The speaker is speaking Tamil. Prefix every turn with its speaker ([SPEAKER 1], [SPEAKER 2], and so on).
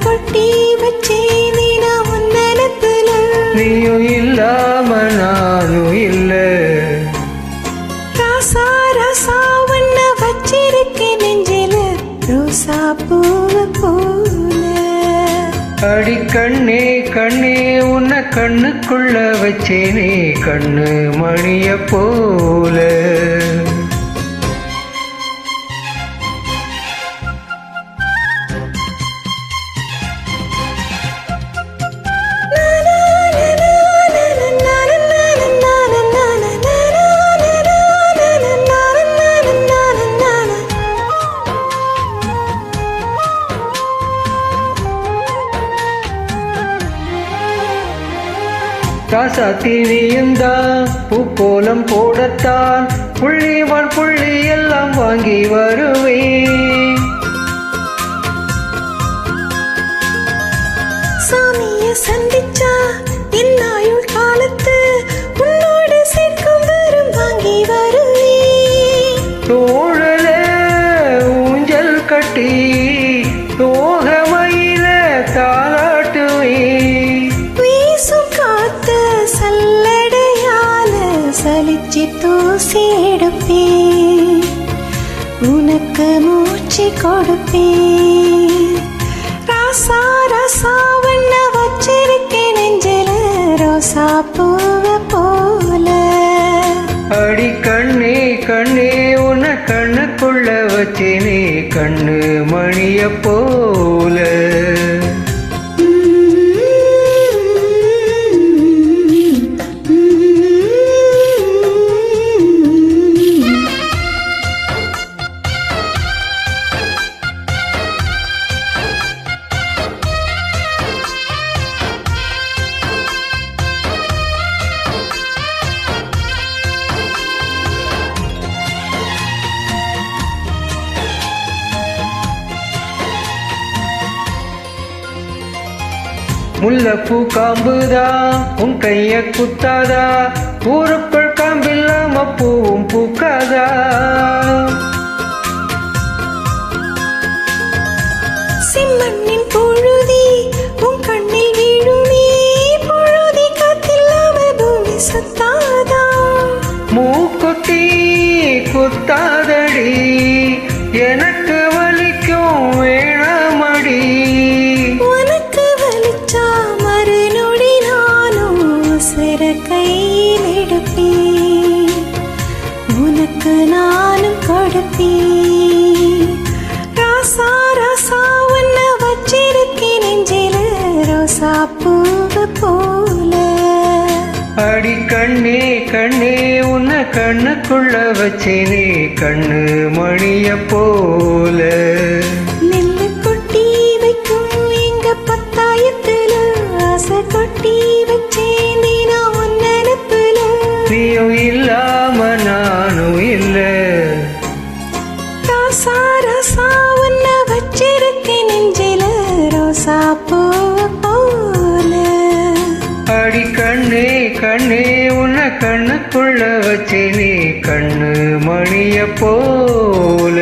[SPEAKER 1] கொட்டி வச்சேனே நான் உன்னலத்துல
[SPEAKER 2] நீயும் இல்லாம நானும் இல்ல.
[SPEAKER 1] ராசா ராசா உன்ன வச்சிருக்கேன் நெஞ்சில. ரோசா பூவ போல.
[SPEAKER 2] அடி கண்ணே கண்ணே உன்னை கண்ணுக்குள்ள வச்சேனே கண்ணு மணிய போல. ராசாத்தி நீயுந்தான் பூக்கோலம் போடத்தான் புள்ளிவான் புள்ளி எல்லாம் வாங்கி வருவேன்.
[SPEAKER 1] சாமிய சந்திச்சா என் ஆயுள் காலத்து உன்னோடு சேர்க்கும் வரும் வாங்கி வருவேன்.
[SPEAKER 2] தோழல ஊஞ்சல் கட்டி தோகமையில
[SPEAKER 1] மூச்சு தூசி எடுப்பே உனக்கு மூச்சு கொடுப்பே ராசா ராசா வண்ண வச்சிருக்கேன் நெஞ்சில ரோசா பூவ போல.
[SPEAKER 2] அடி கண்ணே கண்ணே உன கண்ணுக்குள்ள வச்சினே. கண்ணு மணிய போ முல்லப்பூ காம்புதா உன் கைய குத்தாதா? ஊருக்குள் காம்பில்லாம பூவும் பூக்காதா?
[SPEAKER 1] செம்மண்ணின் பொழுதி உன் கண்ணில் வீழுமே பொழுதி காத்தில்லாம பூமி சுத்தாதா?
[SPEAKER 2] மூக்குத்தி குத்தாதடி எனக்கு வலிக்கும்
[SPEAKER 1] கையில் எடுப்பேன் உனக்கு நானும் கொடுப்பேன் ராசா ராசா உன்னை வச்சிருக்கேன் நெஞ்சில. ரோசா பூவு போல.
[SPEAKER 2] அடி கண்ணே கண்ணே உன்னை கண்ணுக்குள்ள வச்சேனே. கண்ணு மணிய போல. இல்லாம நானும் இல்லை.
[SPEAKER 1] ராசா ராசா உன்னை வச்சிருக்கேன் நெஞ்சில. ரோசா போல.
[SPEAKER 2] அடி கண்ணே கண்ணே உன்னை கண்ணுக்குள்ள வச்சேனே. கண்ணு மணிய போல.